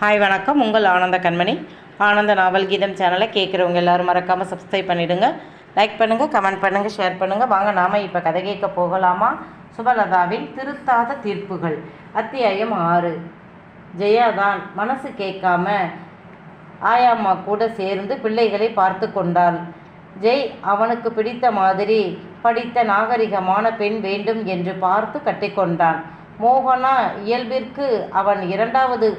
Hi வணக்கம். உங்கள் ஆனந்த கண்மணி. ஆனந்த நாவல் கீதம் சேனலை கேட்குறவங்க எல்லோரும் மறக்காமல் சப்ஸ்கிரைப் பண்ணிவிடுங்க லைக் பண்ணுங்கள் கமெண்ட் பண்ணுங்கள் ஷேர் பண்ணுங்கள் வாங்க நாம் இப்போ கதை கேட்க போகலாமா? சுபலதாவின் திருத்தாத தீர்ப்புகள். அத்தியாயம் ஆறு. ஜெயாதான் மனசு கேட்காம ஆயாம்மா கூட சேர்ந்து பிள்ளைகளை பார்த்து கொண்டாள். ஜெய் அவனுக்கு பிடித்த மாதிரி படித்த நாகரிகமான பெண் வேண்டும் என்று பார்த்து கட்டிக்கொண்டான் மோகனா இயல்பிற்கு அவன் இரண்டாவது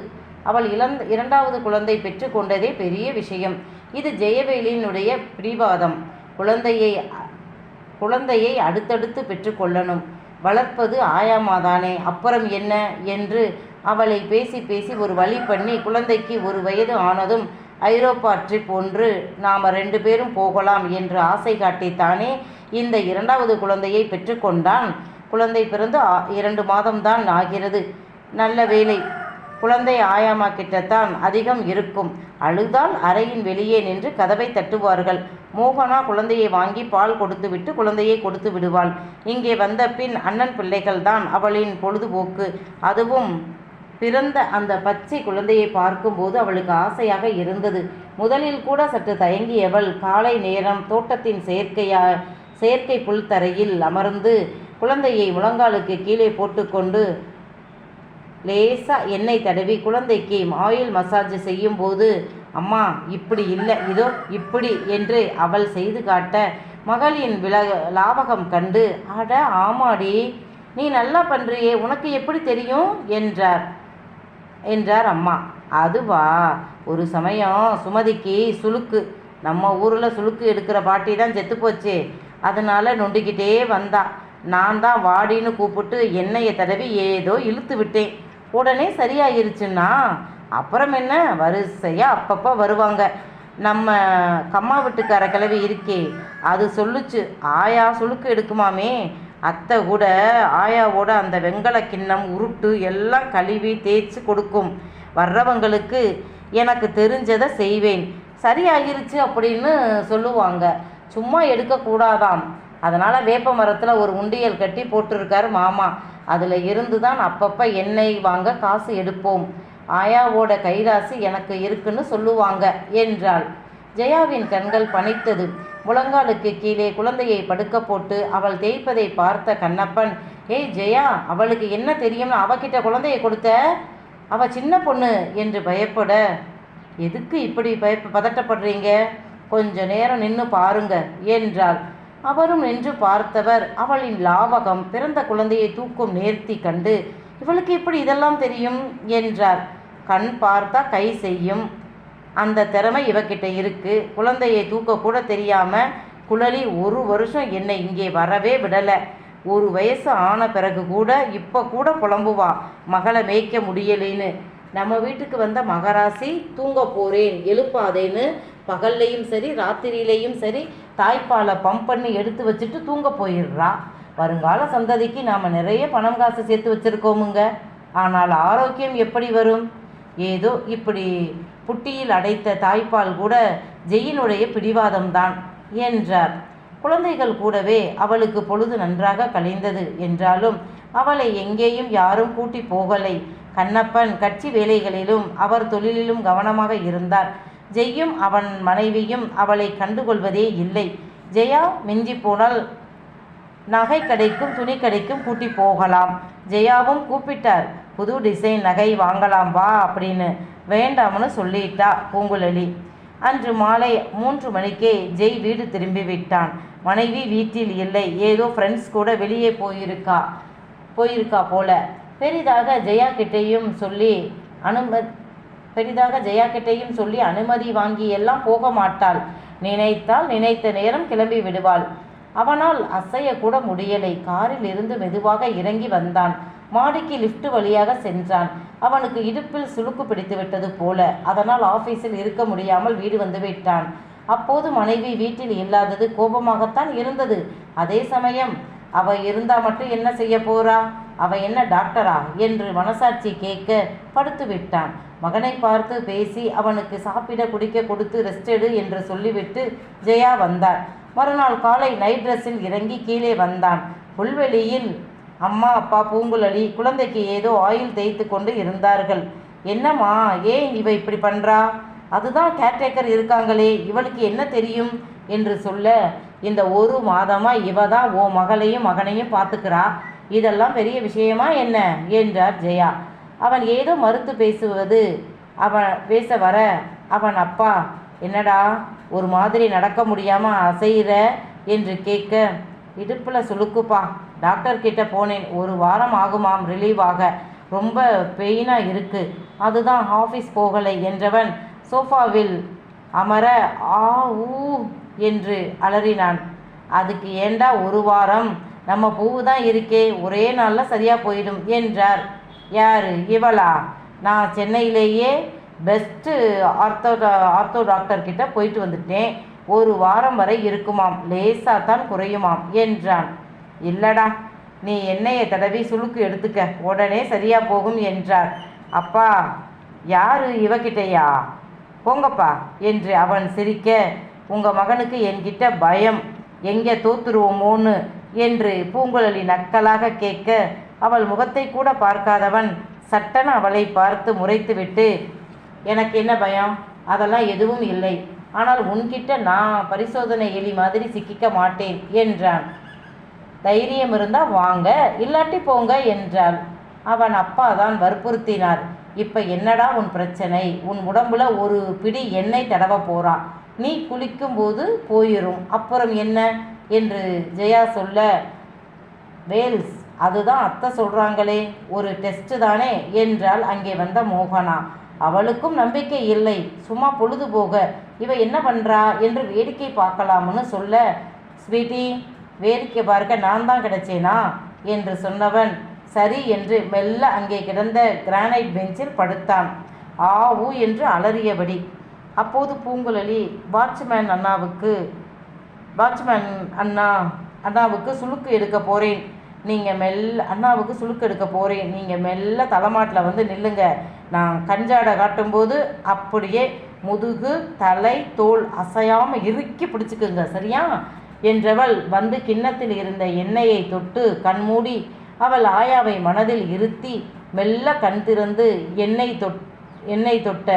அவள் இளந் இரண்டாவது குழந்தை பெற்றுக்கொண்டதே பெரிய விஷயம். இது ஜெயவேலினுடைய பிடிவாதம். குழந்தையை குழந்தையை அடுத்தடுத்து பெற்றுக்கொள்ளணும் வளர்ப்பது ஆயாமாதானே. அப்புறம் என்ன? என்று அவளை பேசி பேசி ஒரு வழி பண்ணி குழந்தைக்கு ஒரு வயது ஆனதும் ஐரோப்பா ட்ரிப் ஒன்று நாம் ரெண்டு பேரும் போகலாம் என்று ஆசை காட்டித்தானே இந்த இரண்டாவது குழந்தையை பெற்றுக்கொண்டான் குழந்தை பிறந்து ஆ- இரண்டு மாதம்தான் ஆகிறது. நல்ல வேலை குழந்தை ஆயாமா கிட்டத்தான் அதிகம் இருக்கும். அழுதால் அறையின் வெளியே நின்று கதவை தட்டுவார்கள். மோகனா குழந்தையை வாங்கி பால் கொடுத்துவிட்டு குழந்தையை கொடுத்து விடுவாள். இங்கே வந்த பின் அண்ணன் பிள்ளைகள் தான் அவளின் பொழுதுபோக்கு. அதுவும் பிறந்த அந்த பச்சை குழந்தையை பார்க்கும்போது அவளுக்கு ஆசையாக இருந்தது. முதலில் கூட சற்று தயங்கியவள் காலை நேரம் தோட்டத்தின் செயற்கையா செயற்கை புல்தரையில் அமர்ந்து குழந்தையை முழங்காலுக்கு கீழே போட்டுக்கொண்டு லேசாக எண்ணெய் தடவி குழந்தைக்கு ஆயில் மசாஜ் செய்யும்போது அம்மா இப்படி இல்லை. இதோ இப்படி என்று அவள் செய்து காட்ட மகளின் வில லாபகம் கண்டு அட ஆமாடி. நீ நல்லா பண்ணுறியே உனக்கு எப்படி தெரியும்? என்றார். என்றார் அம்மா. அதுவா. ஒரு சமயம் சுமதிக்கு சுளுக்கு. நம்ம ஊரில் சுளுக்கு எடுக்கிற பாட்டி தான் செத்து போச்சு. நொண்டிக்கிட்டே வந்தா. நான் தான் வாடின்னு கூப்பிட்டு எண்ணெயை தடவி ஏதோ இழுத்து விட்டேன். உடனே சரியாயிருச்சுன்னா அப்புறம் என்ன? வரிசையாக அப்பப்போ வருவாங்க. நம்ம கம்மா வீட்டுக்கார கிளவி இருக்கே அது சொல்லுச்சு ஆயா சுழுக்கு எடுக்குமாமே. அத்தை கூட ஆயாவோட அந்த வெங்கல கிண்ணம் உருட்டு எல்லாம் கழுவி தேய்ச்சி கொடுக்கும். வர்றவங்களுக்கு எனக்கு தெரிஞ்சதை செய்வேன். சரியாகிருச்சு அப்படின்னு சொல்லுவாங்க. சும்மா எடுக்கக்கூடாதாம். அதனால் வேப்ப மரத்தில் ஒரு உண்டியல் கட்டி போட்டிருக்காரு மாமா. அதில் இருந்து தான் அப்பப்போ எண்ணெய் வாங்க காசு எடுப்போம். ஆயாவோட கைராசி எனக்கு இருக்குன்னு சொல்லுவாங்க என்றாள். ஜெயாவின் கண்கள் பனித்தது. முழங்காலுக்கு கீழே குழந்தையை படுக்க போட்டு அவள் தேய்ப்பதை பார்த்த கண்ணப்பன் ஏய் ஜெயா அவளுக்கு என்ன தெரியும்னு அவகிட்ட குழந்தையை கொடுத்த? அவ சின்ன பொண்ணு என்று பயப்பட எதுக்கு இப்படி பயப்ப பதட்டப்படுறீங்க? கொஞ்ச நேரம் நின்று பாருங்க என்றாள். அவரும் நின்று பார்த்தவர். அவளின் லாவகம் பிறந்த குழந்தையை தூக்கும் நேர்த்தி கண்டு இவளுக்கு எப்படி இதெல்லாம் தெரியும்? என்றார். கண் பார்த்தா கை செய்யும். அந்த திறமை இவகிட்ட இருக்கு. குழந்தையை தூக்க கூட தெரியாம குழலி ஒரு வருஷம் என்னை இங்கே வரவே விடலை. ஒரு வயசு ஆன பிறகு கூட இப்போ கூட புலம்புவா. மகளை மேய்க்க முடியலைன்னு. நம்ம வீட்டுக்கு வந்த மகராசி தூங்க போகிறேன் எழுப்பாதேன்னு. பகல்லையும் சரி ராத்திரியிலையும் சரி தாய்ப்பாலை பம்ப் பண்ணி எடுத்து வச்சுட்டு தூங்க போயிடுறா. வருங்கால சந்ததிக்கு நாம் நிறைய பணம் காசு சேர்த்து வச்சுருக்கோமுங்க. ஆனால் ஆரோக்கியம் எப்படி வரும்? ஏதோ இப்படி புட்டியில் அடைத்த தாய்ப்பால் கூட ஜெயினுடைய பிடிவாதம்தான் என்றார். குழந்தைகள் கூடவே அவளுக்கு பொழுது நன்றாக கழிந்தது என்றாலும் அவளை எங்கேயும் யாரும் கூட்டி போகலை. கண்ணப்பன் கட்சி வேலைகளிலும் அவர் தொழிலிலும் கவனமாக இருந்தார். ஜெய்யும் அவன் மனைவியும் அவளை கண்டுகொள்வதே இல்லை. ஜெயா மிஞ்சி போனால் நகை கடைக்கும் துணி கடைக்கும் கூட்டி போகலாம். ஜெயாவும் கூப்பிட்டார். புது டிசைன் நகை வாங்கலாம் வா அப்படின்னு வேண்டாம்னு சொல்லிட்டா பூங்குழலி. அன்று மாலை மூன்று மணிக்கே ஜெய் வீடு திரும்பி விட்டான். மனைவி வீட்டில் இல்லை. ஏதோ ஃப்ரெண்ட்ஸ் கூட வெளியே போயிருக்கா போயிருக்கா போல. பெரிதாக ஜெயா கிட்டேயும் சொல்லி அனும பெரிதாக ஜெயா கிட்டேயும் சொல்லி அனுமதி வாங்கி எல்லாம் போக மாட்டாள். நினைத்தால் நினைத்த நேரம் கிளம்பி விடுவாள். அவனால் அசைய கூட முடியலை. காரில் இருந்து மெதுவாக இறங்கி வந்தான். மாடிக்கு லிஃப்ட் வழியாக சென்றான். அவனுக்கு இடுப்பில் சுளுக்கு பிடித்து விட்டது போல. அதனால் ஆபீஸில் இருக்க முடியாமல் வீடு வந்து விட்டான். அப்போது மனைவி வீட்டில் இல்லாதது கோபமாகத்தான் இருந்தது. அதே சமயம் அவ இருந்தா மட்டும் என்ன செய்ய போறா? அவ என்ன டாக்டரா என்று மனசாட்சி கேட்க படுத்து விட்டான் மகனை பார்த்து பேசி அவனுக்கு சாப்பிட குடிக்க கொடுத்து ரெஸ்ட் எடு என்று சொல்லிவிட்டு ஜெயா வந்தார் மறுநாள் காலை நைட் ட்ரெஸ்ஸில் இறங்கி கீழே வந்தான். புல்வெளியில் அம்மா அப்பா பூங்குழலி குழந்தைக்கு ஏதோ ஆயில் தேய்த்து கொண்டு இருந்தார்கள். என்னம்மா ஏன் இவ இப்படி பண்ணுறா அதுதான் கேர்டேக்கர் இருக்காங்களே இவளுக்கு என்ன தெரியும்? என்று சொல்ல இந்த ஒரு மாதமாக இவ தான் ஓ மகளையும் மகனையும் பார்த்துக்கிறா. இதெல்லாம் பெரிய விஷயமா என்ன? என்றார் ஜெயா. அவன் ஏதோ மறுத்து பேசுவது. அவன் பேச வர அவன் அப்பா என்னடா ஒரு மாதிரி நடக்க முடியாமல் அசைகிற என்று கேட்க இடுப்பில் சுளுக்குப்பா. டாக்டர் கிட்ட போனேன். ஒரு வாரம் ஆகுமாம். ரிலீவாக ரொம்ப பெயினாக இருக்குது அதுதான் ஆஃபீஸ் போகலை என்றவன் சோஃபாவில் அமர ஆ ஊ என்று அலறினான். அதுக்கு ஏண்டா ஒரு வாரம்? நம்ம பூவு தான் இருக்கே ஒரே நாளில் சரியாக போயிடும் என்றார். யார்? இவளா? நான் சென்னையிலேயே பெஸ்ட்டு ஆர்த்தோ ஆர்த்தோ டாக்டர்கிட்ட போயிட்டு வந்துட்டேன். ஒரு வாரம் வரை இருக்குமாம் லேசாக தான் குறையுமாம் என்றான். இல்லடா நீ எண்ணெயை தடவி சுளுக்கு எடுத்துக்க உடனே சரியாக போகும் என்றார். அப்பா யாரு இவகிட்டையா? போங்கப்பா என்று அவன் சிரிக்க உங்கள் மகனுக்கு என்கிட்ட பயம். எங்கே தோத்துருவோமோன்னு என்று பூங்குழலி நக்கலாக கேட்க அவள் முகத்தை கூட பார்க்காதவன் சட்டென அவளை பார்த்து முறைத்துவிட்டு எனக்கு என்ன பயம்? அதெல்லாம் எதுவும் இல்லை. ஆனால் உன்கிட்ட நான் பரிசோதனை எலி மாதிரி சிக்கிக்க மாட்டேன் என்றான். தைரியம் இருந்தால் வாங்க இல்லாட்டி போங்க என்றாள். அவன் அப்பா தான் வற்புறுத்தினார். இப்போ என்னடா உன் பிரச்சனை? உன் உடம்புல ஒரு பிடி எண்ணெய் தடவ போகிறான் நீ குளிக்கும்போது போயிடும் அப்புறம் என்ன? என்று ஜெயா சொல்ல வேல்ஸ் அதுதான் அத்தை சொல்கிறாங்களே ஒரு டெஸ்ட் தானே? என்றால் அங்கே வந்த மோகனா. அவளுக்கும் நம்பிக்கை இல்லை சும்மா பொழுதுபோக இவ என்ன பண்ணுறா என்று வேடிக்கை பார்க்கலாம்னு சொல்ல ஸ்வீட்டி வேடிக்கை பார்க்க நான் தான் கிடைச்சேனா? என்று சொன்னவன் சரி என்று மெல்ல அங்கே கிடந்த கிரானைட் பெஞ்சில் படுத்தான். ஆ ஊ என்று அலறியபடி அப்போது பூங்குழலி வாட்ச்மேன் அண்ணாவுக்கு வாட்ச்மேன் அண்ணா அண்ணாவுக்கு சுளுக்கு எடுக்க போகிறேன் நீங்கள் மெல்ல அண்ணாவுக்கு சுளுக்கு எடுக்க போகிறேன் நீங்கள் மெல்ல தலைமாட்டில் வந்து நில்லுங்க. நான் கஞ்சாடை காட்டும்போது அப்படியே முதுகு தலை தோல் அசையாமல் இறுக்கி பிடிச்சிக்குங்க சரியா? என்றவள் வந்து கிண்ணத்தில் இருந்த எண்ணெயை தொட்டு கண்மூடி அவள் ஆயாவை மனதில் இருத்தி மெல்ல கண் திறந்து எண்ணெய் தொட் எண்ணெய் தொட்ட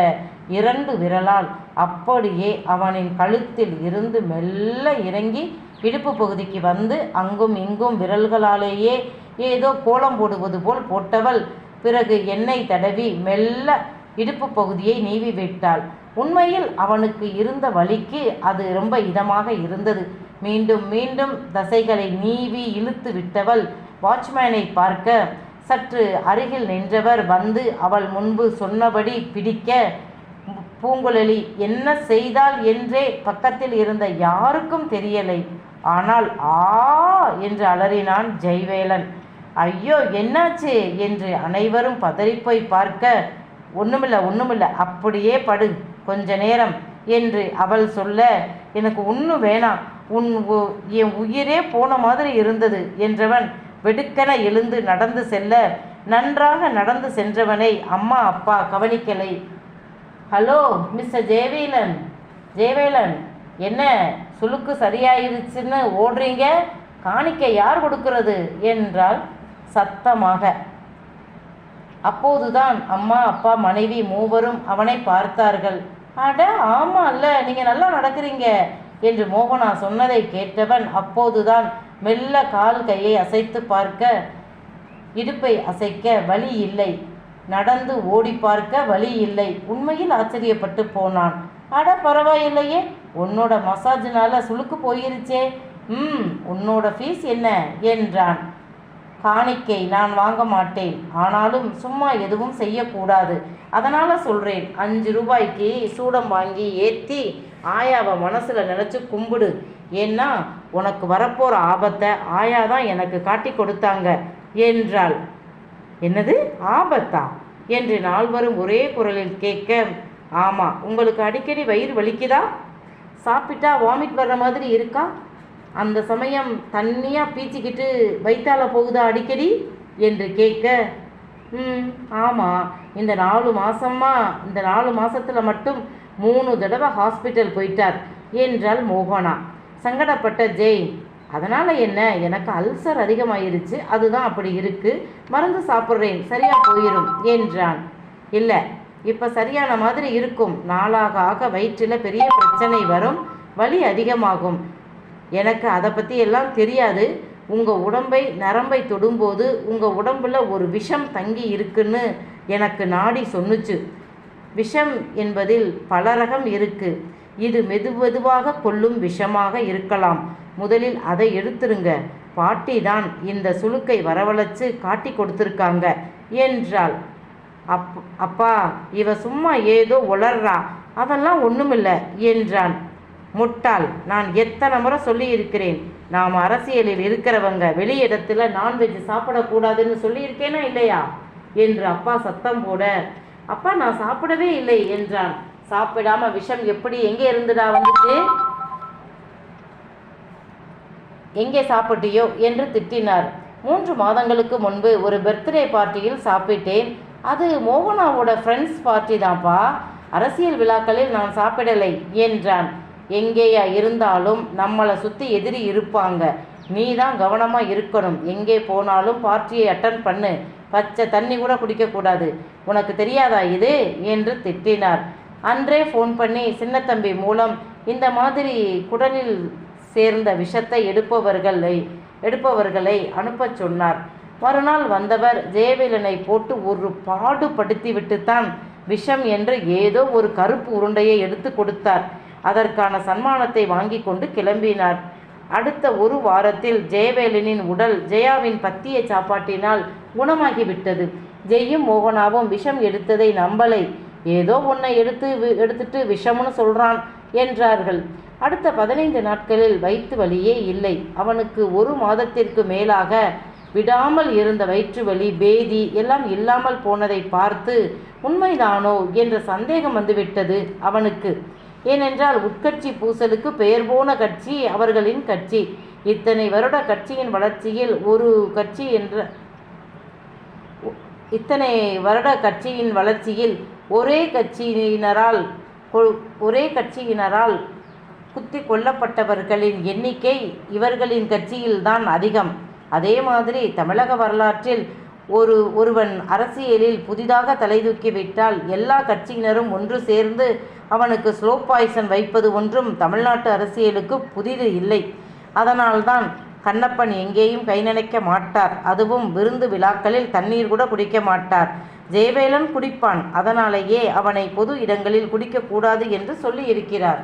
இரண்டு விரலால் அப்படியே அவனின் கழுத்தில் இருந்து மெல்ல இறங்கி இடுப்பு பகுதிக்கு வந்து அங்கும் இங்கும் விரல்களாலேயே ஏதோ கோலம் போடுவது போல் போட்டவள். பிறகு எண்ணெய் தடவி மெல்ல இடுப்பு பகுதியை நீவி விட்டாள். உண்மையில் அவனுக்கு இருந்த வலிக்கு அது ரொம்ப இதமாக இருந்தது. மீண்டும் மீண்டும் தசைகளை நீவி இழுத்து விட்டவள் வாட்ச்மேனை பார்க்க சற்று அருகில் நின்றவர் வந்து அவள் முன்பு சொன்னபடி பிடிக்க பூங்குழலி என்ன செய்தாள் என்றே பக்கத்தில் இருந்த யாருக்கும் தெரியலை. ஆனால் ஆ என்று அலறினான் ஜெய்வேலன். ஐயோ என்னாச்சு? என்று அனைவரும் பதறிப்போய் பார்க்க ஒண்ணுமில்ல ஒண்ணுமில்ல அப்படியே படு கொஞ்ச நேரம் என்று அவள் சொல்ல எனக்கு ஒன்றும் வேணாம். உன் உ- என் உயிரே போன மாதிரி இருந்தது என்றவன் வெடுக்கென எழுந்து நடந்து செல்ல நன்றாக நடந்து சென்றவனை அம்மா அப்பா கவனிக்கலை. Hello mister Jayavelan. ஜெயவேலன் என்ன சுளுக்கு சரியாயிருச்சுன்னு ஓடுறீங்க? காணிக்கை யார் கொடுக்கிறது? என்றால் சத்தமாக. அப்போதுதான் அம்மா அப்பா மனைவி மூவரும் அவனை பார்த்தார்கள். அட ஆமாம் அல்ல நீங்கள் நல்லா நடக்கிறீங்க என்று மோகனா சொன்னதை கேட்டவன் அப்போதுதான் மெல்ல கால் கையை அசைத்து பார்க்க இடுப்பை அசைக்க வழி இல்லை. நடந்து ஓடி பார்க்க வழி இல்லை. உண்மையில் ஆச்சரியப்பட்டு போனான். அட பரவாயில்லையே உன்னோட மசாஜினால சுளுக்கு போயிருச்சே. ம் உன்னோட ஃபீஸ் என்ன? என்றான். காணிக்கை நான் வாங்க மாட்டேன். ஆனாலும் சும்மா எதுவும் செய்யக்கூடாது. அதனால் சொல்கிறேன் அஞ்சு ரூபாய்க்கு சூடம் வாங்கி ஏற்றி ஆயாவை மனசில் நினச்சி கும்பிடு. ஏன்னா உனக்கு வரப்போகிற ஆபத்தை ஆயா தான் எனக்கு காட்டி கொடுத்தாங்க என்றாள். என்னது? ஆபத்தா? என்று நால்வரும் ஒரே குரலில் கேட்க ஆமா உங்களுக்கு அடிக்கடி வயிறு வலிக்குதா? சாப்பிட்டா வாமிட் வர்ற மாதிரி இருக்கா? அந்த சமயம் தண்ணியாக பீச்சிக்கிட்டு வைத்தால போகுதா அடிக்கடி? என்று கேட்க ம் ஆமாம் இந்த நாலு மாதமா இந்த நாலு மாதத்தில் மட்டும் மூணு தடவை ஹாஸ்பிட்டல் போயிட்டார் என்றாள் மோகனா. சங்கடப்பட்ட ஜெய் அதனால் என்ன? எனக்கு அல்சர் அதிகமாயிருச்சு. அதுதான் அப்படி இருக்குது மருந்து சாப்பிட்றேன். சரியாக போயிடும் என்றான். இல்லை இப்போ சரியான மாதிரி இருக்கும். நாளாக ஆக வயிற்றில் பெரிய பிரச்சனை வரும். வலி அதிகமாகும். எனக்கு அதை பற்றி எல்லாம் தெரியாது. உங்கள் உடம்பை நரம்பை தொடும்போது உங்கள் உடம்பில் ஒரு விஷம் தங்கி இருக்குன்னு எனக்கு நாடி சொன்னுச்சு. விஷம் என்பதில் பல ரகம் இருக்குது இது மெது மெதுவாக கொல்லும் விஷமாக இருக்கலாம். முதலில் அதை எடுத்துருங்க. பாட்டி தான் இந்த சுளுக்கை வரவழைச்சு காட்டி கொடுத்துருக்காங்க என்றாள். அப் அப்பா இவ சும்மா ஏதோ உளர்றா. அதெல்லாம் ஒன்றுமில்லை என்றான். முட்டாள் நான் எத்தனை முறை சொல்லியிருக்கிறேன். நாம் அரசியலில் இருக்கிறவங்க வெளி இடத்துல நான்வெஜ் சாப்பிடக்கூடாதுன்னு சொல்லியிருக்கேனா இல்லையா? என்று அப்பா சத்தம் போட அப்பா நான் சாப்பிடவே இல்லை என்றான். சாப்பிடாம விஷம் எப்படி எங்கே இருந்துடா வந்துச்சு? எங்கே சாப்பிட்டியோ என்று திட்டினார். மூன்று மாதங்களுக்கு முன்பு ஒரு பர்த்டே பார்ட்டியில் சாப்பிட்டேன். அது மோகனாவோட ஃப்ரெண்ட்ஸ் பார்ட்டி தான்ப்பா. அரசியல் விழாக்களில் நான் சாப்பிடலை என்றான். எங்கேயா இருந்தாலும் நம்மளை சுற்றி எதிரி இருப்பாங்க. நீ தான் கவனமாக இருக்கணும். எங்கே போனாலும் பார்ட்டியை அட்டன் பண்ணு. பச்சை தண்ணி கூட குடிக்கக்கூடாது. உனக்கு தெரியாதா இது? என்று திட்டினார். அன்றே ஃபோன் பண்ணி சின்னத்தம்பி மூலம் இந்த மாதிரி குடலில் சேர்ந்த விஷத்தை எடுப்பவர்களை எடுப்பவர்களை அனுப்பச் சொன்னார். மறுநாள் வந்தவர் ஜெயவேலனை போட்டு ஒரு பாடுபடுத்திவிட்டுத்தான் விஷம் என்று ஏதோ ஒரு கருப்பு உருண்டையை எடுத்து கொடுத்தார். அதற்கான சன்மானத்தை வாங்கி கொண்டு கிளம்பினார். அடுத்த ஒரு வாரத்தில் ஜெயவேலனின் உடல் ஜெயாவின் பத்திய சாப்பாட்டினால் குணமாகிவிட்டது. ஜெயும் மோகனாவும் விஷம் எடுத்ததை நம்பலை. ஏதோ உன்னை எடுத்து எடுத்துட்டு விஷம்னு சொல்றான். என்றார்கள். அடுத்த பதினைந்து நாட்களில் வயிற்று வலியே இல்லை. அவனுக்கு ஒரு மாதத்திற்கு மேலாக விடாமல் இருந்த வயிற்று வலி பேதி எல்லாம் இல்லாமல் போனதை பார்த்து உண்மைதானோ? என்ற சந்தேகம் வந்துவிட்டது அவனுக்கு. ஏனென்றால் உட்கட்சி பூசலுக்கு பெயர் போன கட்சி அவர்களின் கட்சி. இத்தனை வருட கட்சியின் வளர்ச்சியில் ஒரு கட்சி என்ற இத்தனை வருட கட்சியின் வளர்ச்சியில் ஒரே கட்சியினரால் ஒரே கட்சியினரால் குத்தி கொல்லப்பட்டவர்களின் எண்ணிக்கை இவர்களின் கட்சியில்தான் அதிகம். அதே மாதிரி தமிழக வரலாற்றில் ஒரு ஒருவன் அரசியலில் புதிதாக தலைதூக்கிவிட்டால் எல்லா கட்சியினரும் ஒன்று சேர்ந்து அவனுக்கு ஸ்லோ பாய்சன் வைப்பது ஒன்றும் தமிழ்நாட்டு அரசியலுக்கு புதிது இல்லை. அதனால்தான் கண்ணப்பன் எங்கேயும் கை நினைக்க மாட்டார். அதுவும் விருந்து விழாக்களில் தண்ணீர் கூட குடிக்க மாட்டார். ஜெயவேலன் குடிப்பான். அதனாலேயே அவனை பொது இடங்களில் குடிக்கக்கூடாது என்று சொல்லியிருக்கிறார்.